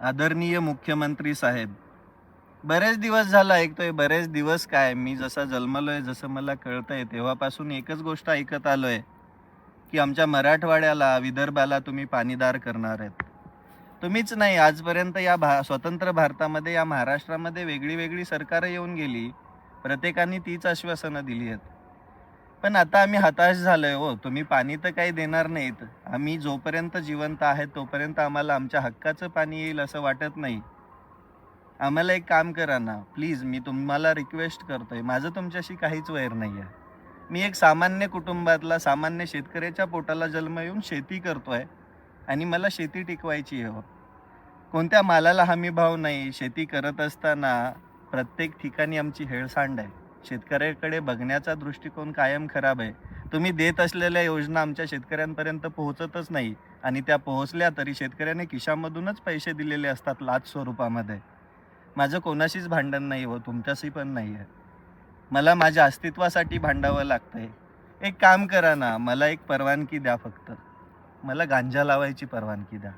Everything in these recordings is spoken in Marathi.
आदरणीय मुख्यमंत्री साहेब बरेच दिवस झाला ऐकतोय बरेच दिवस काय? मी जसा जन्मलोय जसं मला कळतंय तेव्हापासून एकच गोष्ट ऐकत आलोय की आमच्या मराठवाड्याला विदर्भाला तुम्ही पाणीदार करणार आहेत. तुम्हीच नाही आजपर्यंत या भा स्वतंत्र भारतामध्ये या महाराष्ट्रामध्ये वेगळी वेगळी सरकारं येऊन गेली प्रत्येकाने तीच आश्वासनं दिली आहेत. पण आता आम्ही हताश झालोय हो. तुम्ही पाणी तर काही देणार नाहीत. आम्ही जोपर्यंत जिवंत आहे तोपर्यंत आम्हाला आमच्या हक्काचं पाणी येईल असं वाटत नाही. आम्हाला एक काम करा ना. प्लीज मी तुम्हाला रिक्वेस्ट करतोय. माझं तुमच्याशी काहीच वैर नाही आहे मी एक सामान्य कुटुंबातला सामान्य शेतकऱ्याच्या पोटाला जन्म येऊन शेती करतोय आणि मला शेती टिकवायची आहे हो. कोणत्या मालाला हमी भाव नाही. शेती करत असताना प्रत्येक ठिकाणी आमची हेळसांड आहे. शेतकऱ्याकडे बघण्याचा दृष्टिकोन कायम खराब आहे. तुम्ही देत असलेल्या योजना आमच्या शेतकऱ्यांपर्यंत पोहोचतच नाही आणि त्या पोहोचल्या तरी शेतकऱ्याने खिशामधूनच पैसे दिलेले असतात लाच स्वरूपामध्ये. माझं कोणाशीच भांडण नाही हो तुमच्याशी पण नाही आहे. मला माझ्या अस्तित्वासाठी भांडावं लागतंय. एक काम करा ना मला एक परवानगी द्या फक्त. मला गांजा लावायची परवानगी द्या.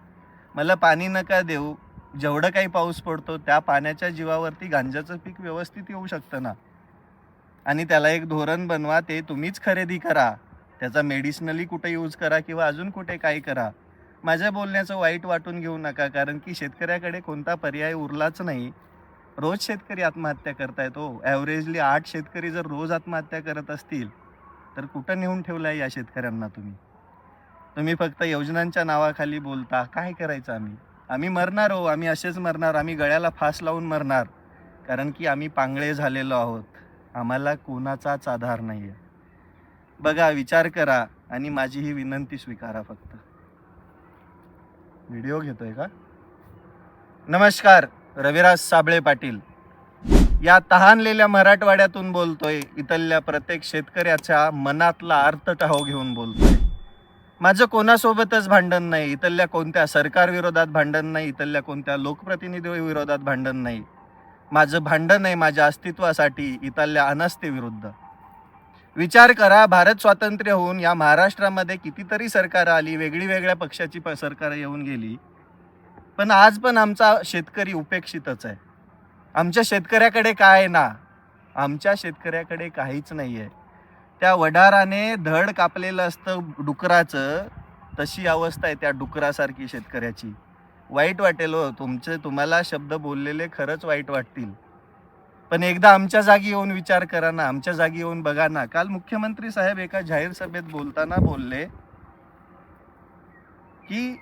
मला पाणी नका देऊ. जेवढं काही पाऊस पडतो त्या पाण्याच्या जीवावरती गांजाचं पीक व्यवस्थित येऊ शकतं ना. आणि त्याला एक धोरण बनवा ते तुम्हीच खरेदी करा. त्याचा मेडिसिनली कुठे यूज करा किंवा अजून कुठे काय करा? माझ्या बोलण्याचं वाईट वाटून घेऊ नका कारण की शेतकऱ्याकडे कोणता पर्याय उरलाच नाही. रोज शेतकरी आत्महत्या करतायत हो. ॲव्हरेजली आठ शेतकरी जर रोज आत्महत्या करत असतील तर कुठं नेऊन ठेवलं आहे या शेतकऱ्यांना तुम्ही? तुम्ही फक्त योजनांच्या नावाखाली बोलता. काय करायचं आम्ही? आम्ही मरणार हो. आम्ही असेच मरणार. आम्ही गळ्याला फास लावून मरणार. कारण की आम्ही पांगळे झालेलो आहोत. आम्हाला कोणाचाच आधार नाही आहे बघा विचार करा आणि माझी ही विनंती स्वीकारा फक्त. व्हिडिओ घेतोय का? नमस्कार रविराज साबळे पाटील. या तहानलेल्या मराठवाड्यातून बोलतोय इथल्या प्रत्येक शेतकऱ्याच्या मनातला अर्थ ठाव घेऊन बोलतोय. माझं कोणासोबतच भांडण नाही इथल्या कोणत्या सरकार विरोधात भांडण नाही इथल्या कोणत्या लोकप्रतिनिधी विरोधात भांडण नाही. माझं भांडण आहे माझ्या अस्तित्वासाठी इथल्या अनास्थेविरुद्ध विचार करा भारत स्वातंत्र्य होऊन या महाराष्ट्रामध्ये कितीतरी सरकारं आली वेगळी वेगळ्या पक्षाची प सरकारं येऊन गेली. पण आज पण आमचा शेतकरी उपेक्षितच आहे. आमच्या शेतकऱ्याकडे काय आहे ना? आमच्या शेतकऱ्याकडे काहीच नाही आहे त्या वडाराने धड कापलेलं असतं डुकराचं तशी अवस्था आहे त्या डुकरासारखी शेतकऱ्याची. वाईट वाटेल हो. तुमचे तुम्हाला शब्द बोललेले खरंच वाईट वाटतील. पण एकदा आमच्या जागी येऊन विचार करा ना. आमच्या जागी येऊन बघा ना. काल मुख्यमंत्री साहेब एका जाहीर सभेत बोलताना बोलले की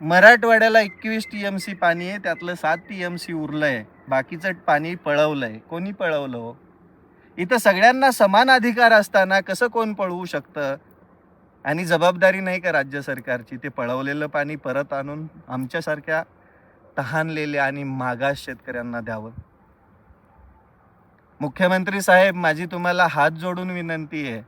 मराठवाड्याला एकवीस टी एम सी पाणी आहे त्यातलं सात टी एम सी उरलंय. बाकीचं पाणी पळवलंय. कोणी पळवलं हो? इथं सगळ्यांना समान अधिकार असताना कसं कोण पळवू शकतं? आणि जबाबदारी नाही का राज्य सरकारची? ते पळवलेलं पाणी परत आणून आमच्यासारख्या तहानलेल्या आणि मागास शेतकऱ्यांना द्यावं. मुख्यमंत्री साहेब माझी तुम्हाला हात जोडून विनंती आहे.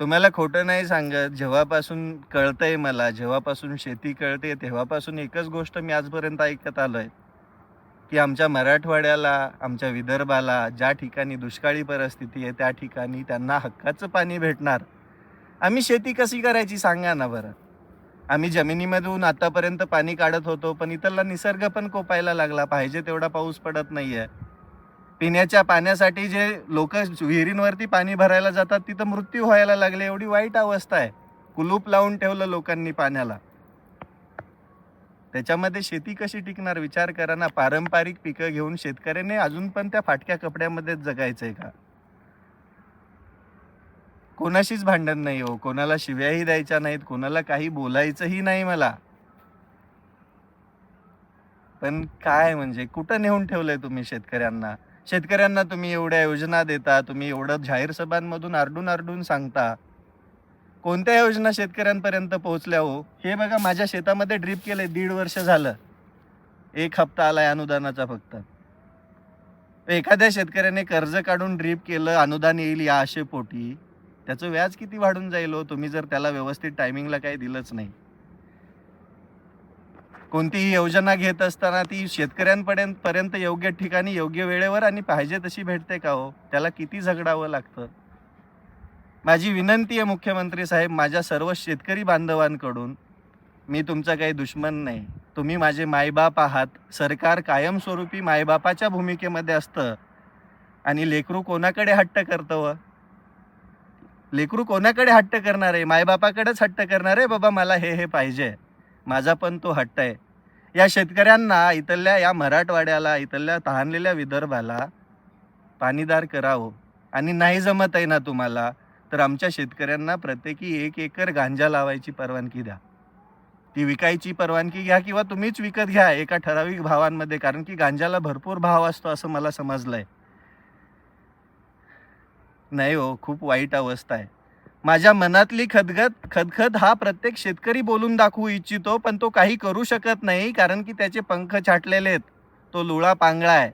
तुम्हाला खोटं नाही सांगत जेव्हापासून कळतंय मला जेव्हापासून शेती कळते तेव्हापासून एकच गोष्ट मी आजपर्यंत ऐकत आलो आहे की आमच्या मराठवाड्याला आमच्या विदर्भाला ज्या ठिकाणी दुष्काळी परिस्थिती आहे त्या ठिकाणी त्यांना हक्काचं पाणी भेटणार. आम्ही शेती कशी करायची सांगा ना बरं. आम्ही जमिनीमधून आतापर्यंत पाणी काढत होतो पण इथला निसर्ग पण कोपायला लागला. पाहिजे तेवढा पाऊस पडत नाहीये. पिण्याच्या पाण्यासाठी जे लोक विहिरींवरती पाणी भरायला जातात तिथं मृत्यू व्हायला लागले. एवढी वाईट अवस्था आहे. कुलूप लावून ठेवलं लोकांनी पाण्याला. त्याच्यामध्ये शेती कशी टिकणार? विचार करा ना. पारंपरिक पिकं घेऊन शेतकऱ्याने अजून पण त्या फाटक्या कपड्यामध्येच जगायचंय का? कोणाशीच भांडण नाही हो. कोणाला शिव्याही द्यायच्या नाहीत कोणाला काही बोलायचंही नाही मला. पण काय म्हणजे कुठं नेऊन ठेवलंय तुम्ही शेतकऱ्यांना? शेतकऱ्यांना तुम्ही एवढ्या योजना देता तुम्ही एवढं जाहीर सभांमधून आरडून आरडून सांगता. कोणत्या योजना शेतकऱ्यांपर्यंत पोहोचल्या हो? हे बघा माझ्या शेतामध्ये ड्रीप केलंय दीड वर्ष झालं. एक हप्ता आलाय अनुदानाचा फक्त. एखाद्या शेतकऱ्याने कर्ज काढून ड्रीप केलं अनुदान येईल या आशेपोटी. त्याचं व्याज किती वाढून जाईल हो? तुम्ही जर त्याला व्यवस्थित टायमिंगला काही दिलंच नाही. कोणतीही योजना घेत असताना ती शेतकऱ्यांपर्यंत पर्यंत योग्य ठिकाणी योग्य वेळेवर आणि पाहिजे तशी भेटते का हो? त्याला किती झगडावं लागतं? माझी विनंती आहे मुख्यमंत्री साहेब माझ्या सर्व शेतकरी बांधवांकडून मी तुमचा काही दुश्मन नाही. तुम्ही माझे मायबाप आहात. सरकार कायमस्वरूपी मायबापाच्या भूमिकेमध्ये असतं. आणि लेकरू कोणाकडे हट्ट करतं व लेकरू कोणाकडे हट्ट करणार आहे? मायबापाकडेच हट्ट करणार आहे? बाबा मला हे हे पाहिजे. माझा पण तो हट्ट आहे. या शेतकऱ्यांना इथल्या या मराठवाड्याला इथल्या तहानलेल्या विदर्भाला पाणीदार करावं आणि नाही जमत आहे ना तुम्हाला तर आमच्या शेतकऱ्यांना प्रत्येकी एक एकर गांजा लावायची परवानगी द्या. ती विकायची परवानगी घ्या किंवा तुम्हीच विकत घ्या एका ठराविक भावांमध्ये कारण की गांजाला भरपूर भाव असतो असं मला समजलंय. नाही हो खूप वाईट अवस्था आहे. माझ्या मनातली खदखद खदखद हा प्रत्येक शेतकरी बोलून दाखवू इच्छितो पण तो काही करू शकत नाही कारण की त्याचे पंख छाटलेले आहेत. तो लुळा पांगळा आहे.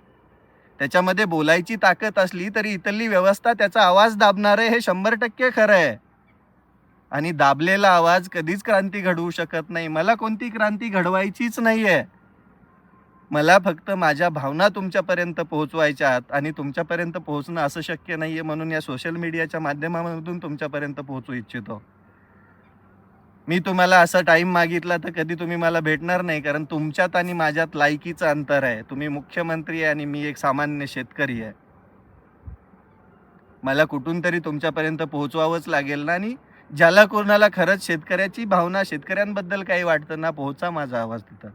त्याच्यामध्ये बोलायची ताकद असली तरी इथली व्यवस्था त्याचा आवाज दाबणार आहे हे शंभर टक्के खरं आहे. आणि दाबलेला आवाज कधीच क्रांती घडवू शकत नाही. मला कोणती क्रांती घडवायचीच नाही आहे मला फक्त माझ्या भावना तुमच्यापर्यंत पोहोचवायच्या आहेत आणि तुमच्यापर्यंत पोहोचणं असं शक्य नाही आहे म्हणून या सोशल मीडियाच्या माध्यमामधून तुमच्यापर्यंत पोहोचू इच्छितो. मी तुम्हाला असा टाइम मागितला तर कधी तुम्ही मला भेटणार नाही कारण तुमच्यात आणि माझ्यात लायकीचं अंतर आहे. तुम्ही मुख्यमंत्री आहे आणि मी एक सामान्य शेतकरी आहे. मला कुठून तरी तुमच्यापर्यंत पोहोचवावंच लागेल ना आणि ज्याला कोणाला खरंच शेतकऱ्याची भावना शेतकऱ्यांबद्दल काही वाटतं ना पोहोचा माझा आवाज तिथं.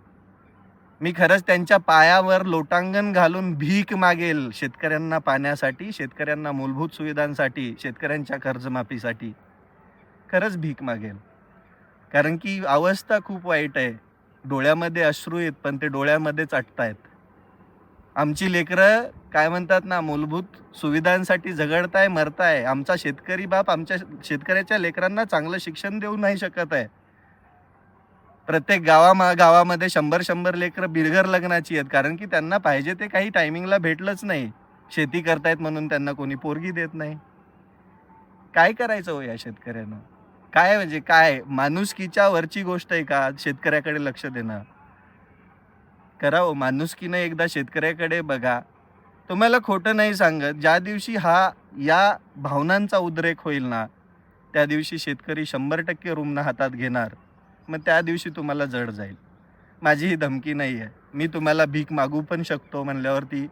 मी खरंच त्यांच्या पायावर लोटांगण घालून भीक मागेल शेतकऱ्यांना पाण्यासाठी शेतकऱ्यांना मूलभूत सुविधांसाठी शेतकऱ्यांच्या कर्जमाफीसाठी. खरंच भीक मागेल. कारण की अवस्था खूप वाईट आहे. डोळ्यामध्ये अश्रू आहेत पण ते डोळ्यामध्येच अटतायत आमची लेकरं काय म्हणतात ना मूलभूत सुविधांसाठी झगडताय मरताय. आमचा शेतकरी बाप आमच्या शेतकऱ्याच्या लेकरांना चांगलं शिक्षण देऊ नाही शकत आहे. प्रत्येक गावामा गावामध्ये शंभर शंभर लेकरं बिरघर लग्नाची आहेत. कारण की त्यांना पाहिजे ते काही टायमिंगला भेटलंच नाही. शेती करतायत म्हणून त्यांना कोणी पोरगी देत नाही. काय करायचं हो या शेतकऱ्यानं? काय म्हणजे काय? माणुसकीच्या वरची गोष्ट आहे का? शेतकऱ्याकडे लक्ष देणं? करा हो माणुसकीनं एकदा शेतकऱ्याकडे बघा. तुम्हाला खोटं नाही सांगत. ज्या दिवशी हा या भावनांचा उद्रेक होईल ना त्या दिवशी शेतकरी शंभर टक्के रुग्ण हातात घेणार. मग त्या दिवशी तुम्हाला जड जाईल. माझी ही धमकी नाही आहे मी तुम्हाला भीक मागू पण शकतो म्हणल्यावरती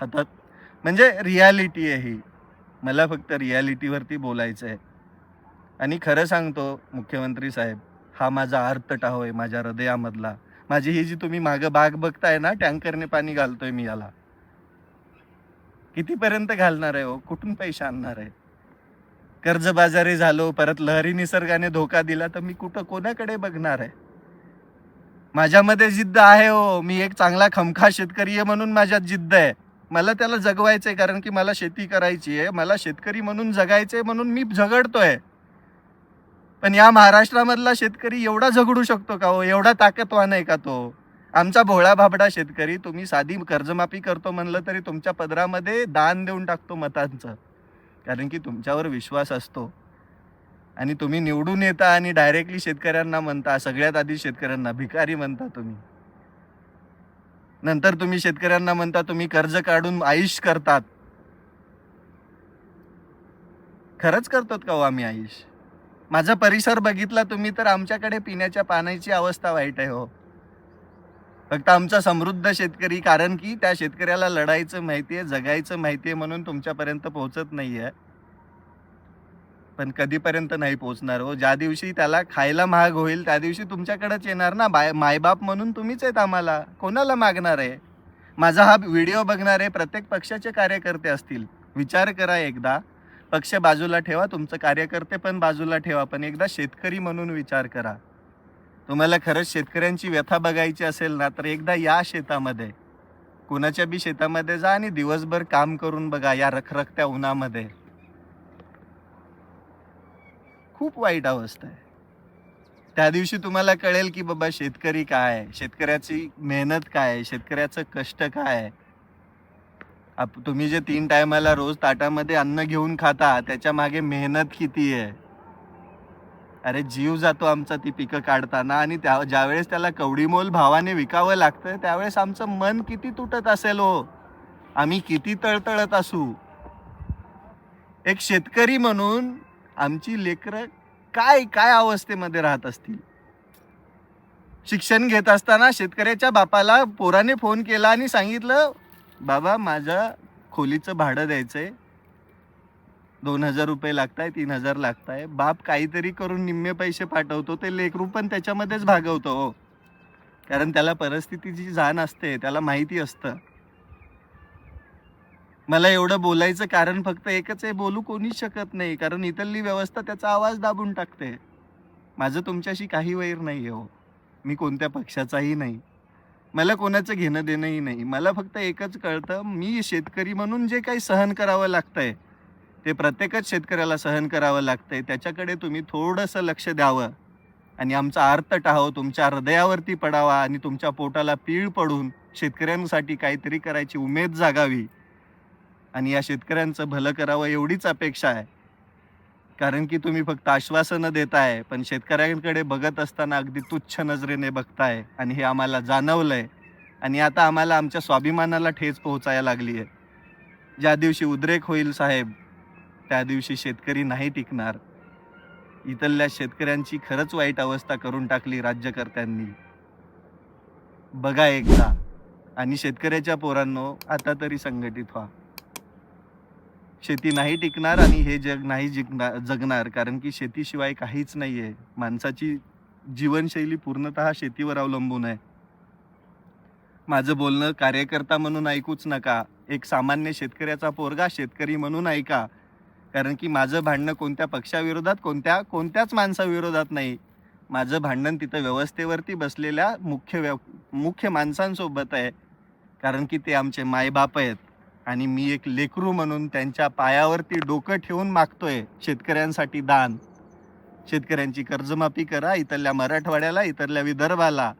हातात. म्हणजे रियालिटी आहे ही. मला फक्त रियालिटीवरती बोलायचं आहे आणि खरं सांगतो मुख्यमंत्री साहेब हा माझा आर्तटाव आहे माझ्या हृदयामधला. माझी ही जी तुम्ही मागं बाग बघताय ना टँकरने पाणी घालतोय मी याला. कितीपर्यंत घालणार आहे हो? कुठून पैसे आणणार आहे? कर्जबाजारी झालो परत लहरी निसर्गाने धोका दिला तर मी कुठं कोणाकडे बघणार आहे? माझ्यामध्ये जिद्द आहे हो. मी एक चांगला खमखा शेतकरी आहे म्हणून माझ्यात जिद्द आहे. मला त्याला जगवायचंय कारण की मला शेती करायची आहे. मला शेतकरी म्हणून जगायचंय म्हणून मी झगडतोय. पण या महाराष्ट्रामधला शेतकरी एवढा झगडू शकतो का हो? एवढा ताकदवान आहे का तो? आमचा भोळा भाबडा शेतकरी तुम्ही साधी कर्जमाफी करतो म्हणलं तरी तुमच्या पदरामध्ये दान देऊन टाकतो मतांचं. कारण की तुमच्यावर विश्वास असतो. आणि तुम्ही निवडून येता आणि डायरेक्टली शेतकऱ्यांना म्हणता सगळ्यात आधी शेतकऱ्यांना भिकारी म्हणता तुम्ही. नंतर तुम्ही शेतकऱ्यांना म्हणता तुम्ही कर्ज काढून आयुष करतात. खरंच करतात का हो आम्ही आयुष? माझा परिसर बघितला तुम्ही तर आमच्याकडे पिण्याच्या पाण्याची अवस्था वाईट आहे हो. फक्त आमचा समृद्ध शेतकरी कारण की त्या शेतकऱ्याला लढायचं माहितीये जगायचं माहितीये म्हणून तुमच्यापर्यंत पोहोचत नाहीये. पण कधीपर्यंत नाही पोहोचणार हो. ज्या दिवशी त्याला खायला महाग होईल त्या दिवशी तुमच्याकडेच येणार ना बाय मायबाप म्हणून तुम्हीच आहेत आम्हाला. कोणाला मागणार आहे? माझा हा व्हिडिओ बघणारे प्रत्येक पक्षाचे कार्यकर्ते असतील. विचार करा एकदा. पक्ष बाजूला ठेवा तुमचं कार्यकर्ते पण बाजूला ठेवा पण एकदा शेतकरी म्हणून विचार करा. तुम्हाला खरंच शेतकऱ्यांची व्यथा बघायची असेल ना तर एकदा या शेतामध्ये. कुणाच्या बी शेतामध्ये जा आणि दिवसभर काम करून बघा या रखरखत्या उन्हामध्ये. खूप वाईट अवस्था आहे. त्या दिवशी तुम्हाला कळेल की बाबा शेतकरी काय आहे? शेतकऱ्याची मेहनत काय आहे? शेतकऱ्याचं कष्ट काय आहे? आप तुम्ही जे तीन टायमाला रोज ताटामध्ये अन्न घेऊन खाता त्याच्यामागे मेहनत किती आहे? अरे जीव जातो आमचा ती पिकं काढताना आणि त्या ज्यावेळेस त्याला कवडीमोल भावाने विकावं लागतं त्यावेळेस आमचं मन किती तुटत असेल हो. आम्ही किती तळतळत असू. एक शेतकरी म्हणून आमची लेकरं काय काय अवस्थेमध्ये राहत असतील? शिक्षण घेत असताना शेतकऱ्याच्या बापाला पोराने फोन केला आणि सांगितलं बाबा माझ्या खोलीचं भाडं द्यायचंय. दोन हजार रुपये लागताय तीन हजार लागताय. बाप काहीतरी करून निम्मे पैसे पाठवतो ते लेकरू पण त्याच्यामध्येच भागवतो हो. कारण त्याला परिस्थितीची जाण असते त्याला माहिती असतं. मला एवढं बोलायचं कारण फक्त एकच आहे बोलू कोणीच शकत नाही. कारण इथली व्यवस्था त्याचा आवाज दाबून टाकते. माझं तुमच्याशी काही वैर नाही आहे हो. मी कोणत्या पक्षाचाही नाही. मला कोणाचं घेणं देणंही नाही. मला फक्त एकच कळतं मी शेतकरी म्हणून जे काही सहन करावं लागतंय ते प्रत्येकच शेतकऱ्याला सहन करावं लागतंय. त्याच्याकडे तुम्ही थोडंसं लक्ष द्यावं. आणि आमचा अर्थ टाहो तुमच्या हृदयावरती पडावा आणि तुमच्या पोटाला पीळ पडून शेतकऱ्यांसाठी काहीतरी करायची उमेद जागावी. आणि या शेतकऱ्यांचं भलं करावं एवढीच अपेक्षा आहे. कारण की तुम्ही फक्त आश्वासनं देताय पण शेतकऱ्यांकडे बघत असताना अगदी तुच्छ नजरेने बघताय आणि हे आम्हाला जाणवलंय. आणि आता आम्हाला आमच्या स्वाभिमानाला ठेच पोहोचायला लागली आहे ज्या दिवशी उद्रेक होईल साहेब त्या दिवशी शेतकरी नाही टिकणार. इथल्या शेतकऱ्यांची खरंच वाईट अवस्था करून टाकली राज्यकर्त्यांनी. बघा एकदा. आणि शेतकऱ्याच्या पोरांनो आता तरी संघटित व्हा. शेती नाही टिकणार आणि हे जग नाही जिंकणार जगणार. कारण की शेतीशिवाय काहीच नाही आहे माणसाची जीवनशैली पूर्णतः शेतीवर अवलंबून आहे. माझं बोलणं कार्यकर्ता म्हणून ऐकूच नका. एक सामान्य शेतकऱ्याचा पोरगा शेतकरी म्हणून ऐका. कारण की माझं भांडणं कोणत्या पक्षाविरोधात कोणत्या कोणत्याच माणसाविरोधात नाही. माझं भांडण तिथं व्यवस्थेवरती बसलेल्या मुख्य व्य मुख्य माणसांसोबत आहे. कारण की ते आमचे मायबाप आहेत आणि मी एक लेकरू म्हणून त्यांच्या पायावरती डोकं ठेवून मागतोय शेतकऱ्यांसाठी दान. शेतकऱ्यांची कर्जमाफी करा इथल्या मराठवाड्याला इथल्या विदर्भाला.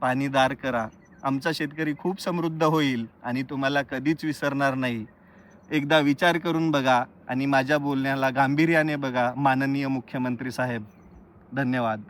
पाणीदार करा. आमचा शेतकरी खूप समृद्ध होईल आणि तुम्हाला कधीच विसरणार नाही. एकदा विचार करून बघा आणि माझ्या बोलण्याला गांभीर्याने बघा माननीय मुख्यमंत्री साहेब. धन्यवाद.